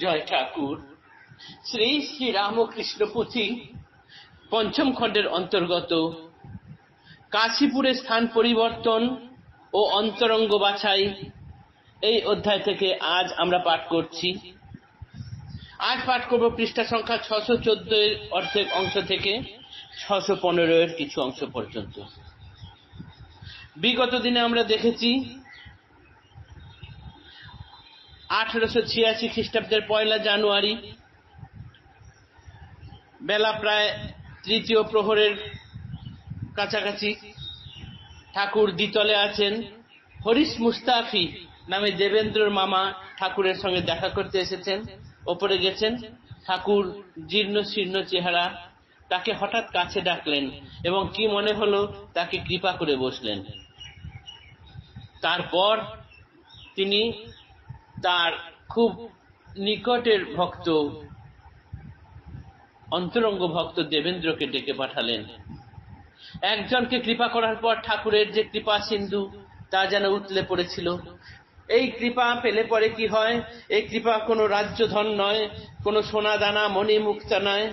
জয় ঠাকুর। শ্রী শ্রী রামকৃষ্ণ পুঁথি পঞ্চম খণ্ডের অন্তর্গত। কাশীপুরে স্থান পরিবর্তন ও অন্তরঙ্গ বাছাই। এই অধ্যায় থেকে আজ আমরা পাঠ করছি। আজ পাঠ করব পৃষ্ঠা সংখ্যা ছশো চোদ্দ এর অর্ধেক অংশ থেকে ছশো পনেরো এর কিছু অংশ পর্যন্ত। বিগত দিনে আমরা দেখেছি আঠেরোশো ছিয়াশি খ্রিস্টাব্দের পয়লা জানুয়ারি, বেলা প্রায় তৃতীয় প্রহরের কাছাকাছি ঠাকুর দ্বিতলে আছেন হরিশ মুস্তাফি নামে দেবেন্দ্রর মামা ঠাকুরের সঙ্গে দেখা করতে এসেছেন। ওপরে গেছেন ঠাকুর জীর্ণ শীর্ণ চেহারা, তাকে হঠাৎ কাছে ডাকলেন এবং কি মনে হলো তাকে কৃপা করে বসলেন। তারপর তিনি তার খুব নিকটের ভক্ত, অন্তরঙ্গ ভক্ত দেবেন্দ্রকে ডেকে পাঠালেন। একজনকে কৃপা করার পর ঠাকুরের যে কৃপা সিন্ধু, তা যেন উতলে পড়েছিল। এই কৃপা পেলে পরে কি হয়? এই কৃপা কোনো রাজ্যধন নয়, কোনো সোনা দানা মণি মুক্তা নয়,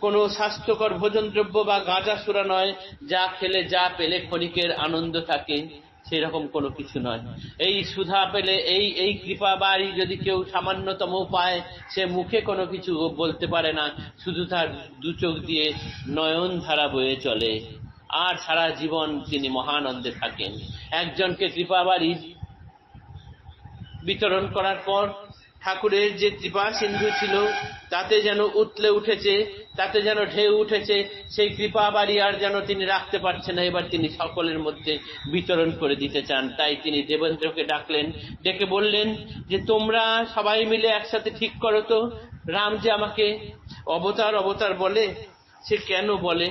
কোনো স্বাস্থ্যকর ভোজন দ্রব্য বা গাঁজা সুরা নয়, যা খেলে যা পেলে ক্ষণিকের আনন্দ থাকে। সেরকম কোনো কিছু নয়। এই সুধা পেলে, এই এই কৃপা বাড়ি যদি কেউ সামান্যতম পায়, সে মুখে কোনো কিছু বলতে পারে না। শুধু তার দু চোখ দিয়ে নয়ন ধারা বয়ে চলে। আর সারা জীবন তিনি মহানন্দে থাকেন। একজনকে কৃপা বাড়ি বিতরণ করার পর ঠাকুরের যে কৃপা সিন্ধু ছিল, তাতে যেন উতলে উঠেছে, তাতে যেন ঢেউ উঠেছে, সেই কৃপা বাড়ি আর যেন তিনি রাখতে পারছেন না। এবার তিনি সকলের মধ্যে বিতরণ করে দিতে চান। তাই তিনি দেবেন্দ্রকে ডাকলেন, ডেকে বললেন যে, তোমরা সবাই মিলে একসাথে ঠিক করো তো। রাম যে আমাকে অবতার অবতার বলে, সে কেন বলে?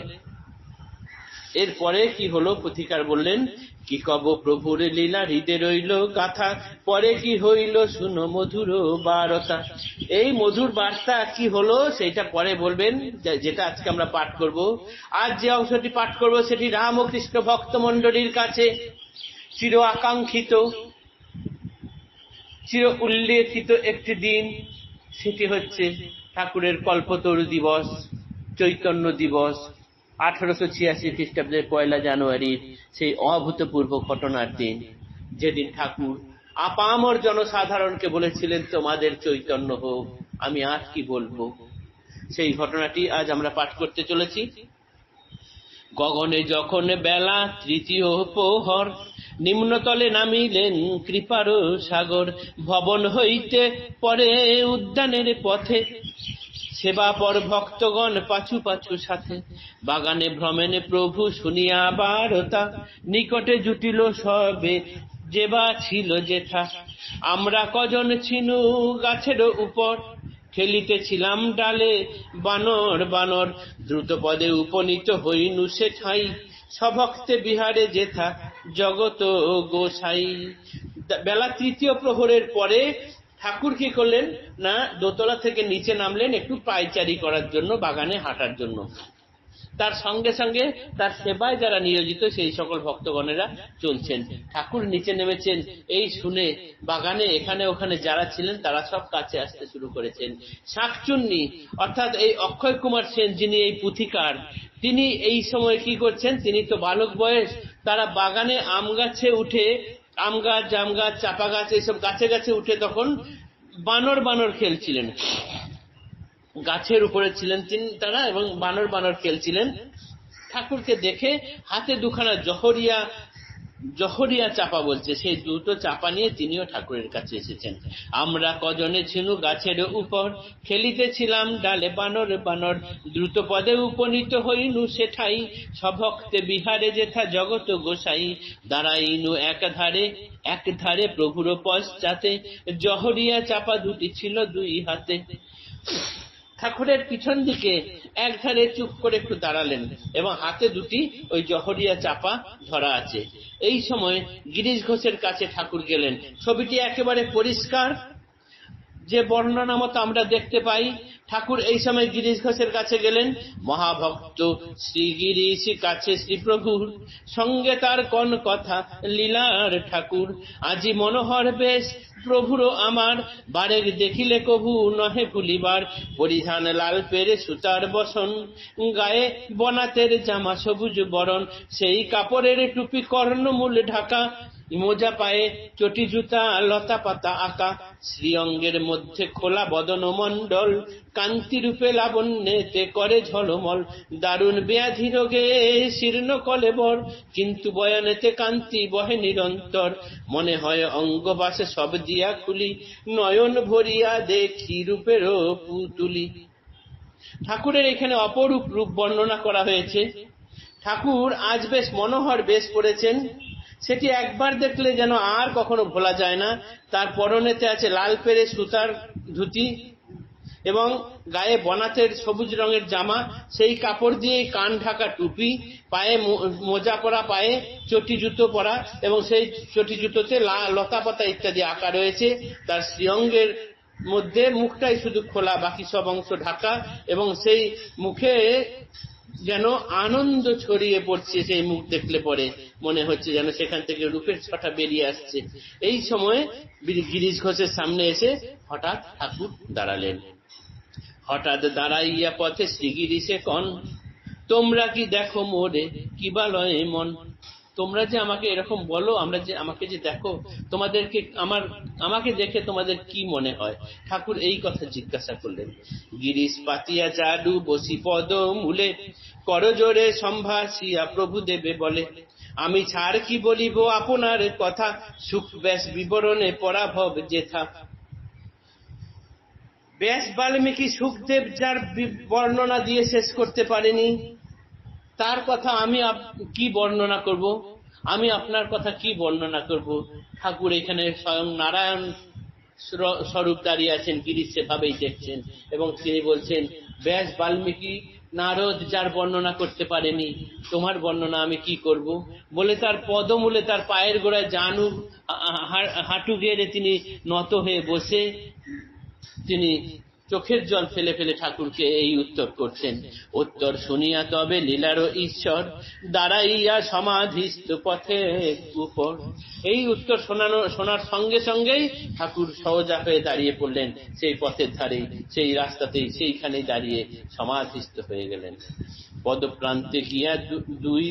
এরপরে কি হলো প্রতিকার বললেন কি কব প্রভুর লীলা? হৃদে রইল গাথা। পরে কি হইল? শুনো মধুর বারতা। এই মধুর বার্তা কি হলো সেটা পরে বলবেন যেটা আজকে আমরা পাঠ করব। আজ যে অংশটি পাঠ করব সেটি রাম ও কৃষ্ণ ভক্ত মন্ডলীর কাছে চির আকাঙ্ক্ষিত, চির উল্লেখিত একটি দিন। সেটি হচ্ছে ঠাকুরের কল্পতরু দিবস, চৈতন্য দিবস। আঠারোশো ছিয়াশি খ্রিস্টাব্দের পয়লা জানুয়ারির সেই অভূতপূর্ব ঘটনার দিন। যেদিন ঠাকুর আপামর জনসাধারণকে বলেছিলেন, তোমাদের চৈতন্য হোক, আমি আর কি বলব? সেই ঘটনাটি আজ আমরা পাঠ করতে চলেছি। গগনে যখন বেলা তৃতীয় প্রহর, নিম্নতলে নামিলেন কৃপার সাগর, ভবন হইতে পরে উদ্যানের পথে। সেবা পর ভক্তগণ পাছু পাছু সাথে। বাগানে ভ্রমণে প্রভু শুনিয়া বারতা নিকটে জুটিল সবে, যেবা ছিল যেথা। আমরা কজন ছিনু গাছের উপর, খেলিতেছিলাম ডালে বানর বানর। দ্রুত পদে উপনীত হইনু সে ঠাই সভক্তে বিহারে যেথা, জগত গোসাই। বেলা তৃতীয় প্রহরের পরে ঠাকুর কি করলেন? না, দোতলা থেকে নিচে নামলেন একটু পাইচারি করার জন্য, বাগানে হাঁটার জন্য। তার সঙ্গে সঙ্গে তার সেবায় যারা নিয়োজিত, সেই সকল ভক্তগণেরা চলছেন। ঠাকুর নিচে নেমেছেন, এই শুনে বাগানে এখানে ওখানে যারা ছিলেন, তারা সব কাছে আসতে শুরু করেছেন। শাকচুন্নি, অর্থাৎ এই অক্ষয় কুমার সেন যিনি এই পুথিকার, তিনি এই সময় কি করছেন? তিনি তো বালক বয়স, তারা বাগানে আম গাছে উঠে আম গাছ, জাম গাছ, চাপা গাছ, এইসব গাছে গাছে উঠে তখন বানর বানর খেলছিলেন। গাছের উপরে ছিলেন তিনি তারা এবং বানর বানর খেলছিলেন। ঠাকুরকে দেখে হাতে দুখানা জহরিয়া জহরিয়া চাপা বলছে, সেই দুটো চাপা নিয়ে তিনিও ঠাকুরের কাছে এসেছেন। আমরা কজনে ছিনু গাছের উপর, খেলিতেছিলাম ডালে বানর বানর দ্রুত পদে উপনীত হইনু সেঠাই, সভক্তে বিহারে যেথা জগত গোসাই, দাঁড়াইনু এক ধারে এক ধারে প্রভুর পশ্চাতে, জহরিয়া চাপা দুটি ছিল দুই হাতে। ঠাকুরের পিছন দিকে একধারে চুপ করে একটু দাঁড়ালেন এবং হাতে দুটি ওই জহরিয়া চাপা ধরা আছে। এই সময় গিরিশ ঘোষের কাছে ঠাকুর গেলেন। ছবিটি একেবারে পরিষ্কার যে বর্ণনা মতো আমরা দেখতে পাই, ঠাকুর এই সময় গিরিশ ঘোষের কাছে গেলেন, মহাভক্ত শ্রী গিরিশ কাছে শ্রী প্রভুর সঙ্গে তার কোন কথা? লীলার ঠাকুর, আজি মনোহর বেশ, প্রভুরও আমার বারেক দেখিলে কভু নহে ভুলিবার, পরিধান লাল পেরে সুতার বসন, গায়ে বনাতের জামা সবুজ বরণ, সেই কাপড়ের টুপি কর্ণমূল ঢাকা মোজা পায়ে চটি জুতা, লতা পাতা আঁকা, শ্রীঅঙ্গের মধ্যে খোলা বদন মণ্ডল কান্তি রূপে লাবণ্যেতে করে ঝলমল। দারুণ ব্যাধি রোগে শীর্ণ কলেবর, কিন্তু বয়ানেতে কান্তি বহে নিরন্তর। মনে হয় অঙ্গবাসে সব দিয়া খুলি, নয়ন ভরিয়া দেখি রূপেরও পুতুলি। ঠাকুরের এখানে অপরূপ রূপ বর্ণনা করা হয়েছে। ঠাকুর আজ বেশ মনোহর বেশ করেছেন সেটি একবার দেখলে যেন আর কখনো ভোলা যায় না। তার পরনেতে আছে লাল পেরে সুতার ধুতি এবং গায়ে বনাতের সবুজ রঙের জামা। সেই কাপড় দিয়ে কান ঢাকা টুপি, পায়ে মোজা পরা, পায়ে চটি জুতো পরা এবং সেই চটি জুতোতে লতা পাতা ইত্যাদি আঁকা রয়েছে। তার শ্রীঅঙ্গের মধ্যে মুখটাই শুধু খোলা, বাকি সব অংশ ঢাকা এবং সেই মুখে যেন আনন্দ ছড়িয়ে পড়ছে সেই মুখ দেখলে পরে। মনে হচ্ছে যেন সেখান থেকে রূপের ছটা বেরিয়ে আসছে। এই সময় গিরিশ ঘোষের সামনে এসে হঠাৎ ঠাকুর দাঁড়ালেন। হঠাৎ দাঁড়াইয়া পথে শ্রীগিরিশে কন, তোমরা কি দেখো মোরে, কি বালয়ে মন? তোমরা যে আমাকে এরকম বলো, আমরা যে আমাকে যে দেখো, তোমাদেরকে আমার, আমাকে দেখে তোমাদের কি মনে হয়? ঠাকুর এই কথা জিজ্ঞাসা করলেন। গিরিশ পাতিয়া জাডু বসি পদ মূলে করজোরে সম্ভাসিয়া প্রভু দেবে বলে। আমি ছাড় কি বলিব আপনার কথা? সুখ ব্যাস বিবরণে পরাভব যেথা। ব্যাস বাল্মীকি সুখদেব যার বর্ণনা দিয়ে শেষ করতে পারেনি। তার কথা আমি কি বর্ণনা করব? আমি আপনার কথা কি বর্ণনা করব? ঠাকুর এখানে স্বয়ং নারায়ণ স্বরূপ দাঁড়িয়ে আছেন গিরিশ সেভাবেই দেখছেন এবং তিনি বলছেন, ব্যাস বাল্মীকি, নারদ যার বর্ণনা করতে পারেনি, তোমার বর্ণনা আমি কি করব? বলে তার পদমূলে তার পায়ের গোড়ায় জানু হাঁটু গেড়ে তিনি নত হয়ে বসে তিনি চোখের জল ফেলে ফেলে ঠাকুরকে এই উত্তর করছেন। উত্তর শুনিয়া তবে লীলারও ঈশ্বর দাঁড়াইয়া সমাধিস্থ পথে উপর। এই উত্তর শোনানো, শোনার সঙ্গে সঙ্গেই ঠাকুর সহজা হয়ে দাঁড়িয়ে পড়লেন। সেই পথের ধারেই সেই রাস্তাতেই সেইখানেই দাঁড়িয়ে সমাধিস্থ হয়ে গেলেন। পদপ্রান্তে গিয়া দুই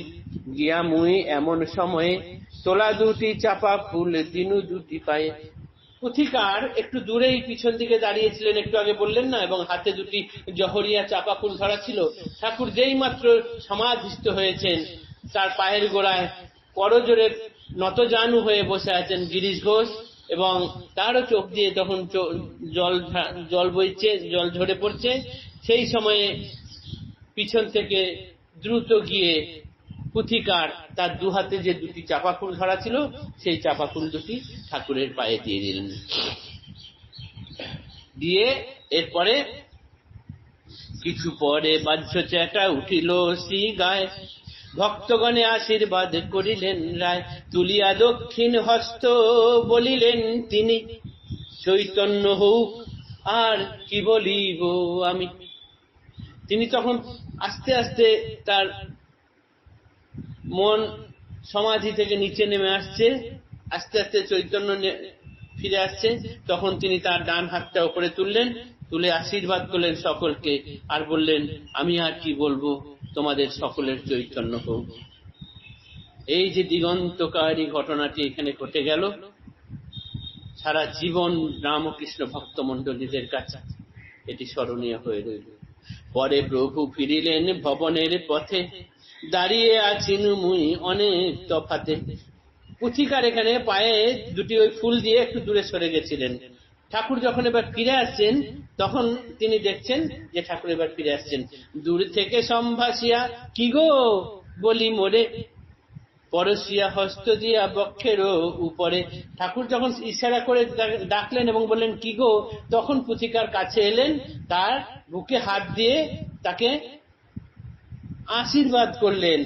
গিয়া মুই এমন সময়ে তোলা দুটি চাপা ফুল, দিনু দুটি পায়ে পুথিকার একটু দূরেই পিছন দিকে দাঁড়িয়েছিলেন, একটু আগে বললেন না, এবং হাতে দুটি জহরিয়া চাপা ফুল ধরা ছিল। ঠাকুর যেই মাত্র সমাধিস্থ হয়েছেন, তার পায়ের গোড়ায় করজোরে নতজানু হয়ে বসে আছেন গিরিশ ঘোষ, এবং তারও চোখ দিয়ে তখন জল জল বইছে, জল ঝরে পড়ছে। সেই সময়ে পিছন থেকে দ্রুত গিয়ে পুথিকার তার দু হাতে যে দুটি চাপা ফুল ধরা ছিল, সেই চাপা ফুল দুটি ঠাকুরের পায়ে দিয়ে দিলেন। দিয়ে এরপরে কিছু পরে বাহ্য চেটা উঠিল শ্রী গায়ে ভক্তগণে আশীর্বাদ করিলেন রায়, তুলিয়া দক্ষিণ হস্ত বলিলেন তিনি, চৈতন্য হোক আর কি বলিব আমি? তিনি তখন আস্তে আস্তে তার মন সমাধি থেকে নিচে নেমে আসছে, আস্তে আস্তে চৈতন্য ফিরে আসছে। তখন তিনি তার ডান হাতটা উপরে তুললেন, তুলে আশীর্বাদ করলেন সকলকে আর বললেন, আমি আর কি বলব? তোমাদের সকলের চৈতন্য হোক। এই যে দিগন্তকারী ঘটনাটি এখানে ঘটে গেল, সারা জীবন রামকৃষ্ণ ভক্তমণ্ডলীদের কাছে এটি স্মরণীয় হয়ে রইল। পরে প্রভু ফিরিলেন ভবনের পথে। দাঁড়িয়ে আছেন মুই অনেক তফাতে। পুথিকার এখানে পায়ে দুটি ওই ফুল দিয়ে একটু দূরে সরে গেছিলেন। ঠাকুর যখন এবার ফিরে আসছেন, তখন তিনি দেখছেন যে ঠাকুর এবার ফিরে আসছেন। দূর থেকে সম্ভাসিয়া, কি গো? বলি, মোরে। পরশিয়া হস্ত দিয়া বক্ষের উপরে। ঠাকুর যখন ইশারা করে ডাকলেন এবং বললেন, কি গো? তখন পুথিকার কাছে এলেন, তার বুকে হাত দিয়ে তাকে আশীর্বাদ করলেন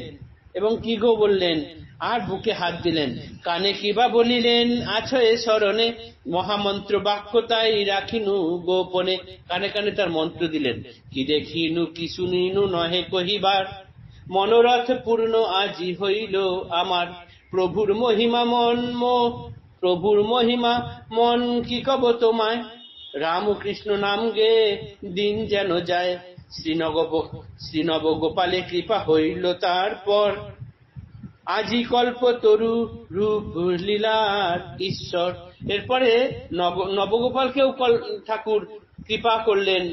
এবং কি গো বললেন? আর বুকে হাত দিলেন। কানে কিবা বলিলেন, আছো এ স্মরণে, মহামন্ত্র বাক্য তাই রাখিনু গোপনে। কানে কানে তার মন্ত্র দিলেন, কি দেখিনু, কি শুনিনু নহে কহিবার। মনোরথ পূর্ণ আজি হইল আমার। প্রভুর মহিমা মন মো, প্রভুর মহিমা মন, কি কব তোমায়? রামকৃষ্ণ নাম গে দিন যেন যায়। শ্রীনব গোপালে কৃপা হইল তারপর। আজি কল্প তরু রূপ লীলার ঈশ্বর। এরপরে নব নবগোপালকেও ঠাকুর কৃপা করলেন।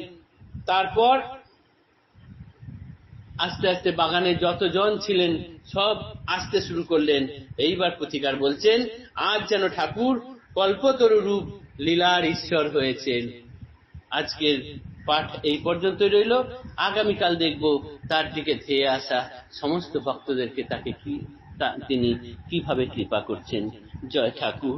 তারপর আস্তে আস্তে বাগানে যতজন ছিলেন, সব আসতে শুরু করলেন। এইবার প্রতিকার বলছেন, আজ যেন ঠাকুর কল্পতরু রূপ লীলার ঈশ্বর হয়েছেন। আজকের পাঠ এই পর্যন্তই রইল। আগামীকাল দেখব তার দিকে ধেয়ে আসা সমস্ত ভক্তদেরকে তাকে কি তিনি কীভাবে কৃপা করছেন। জয় ঠাকুর।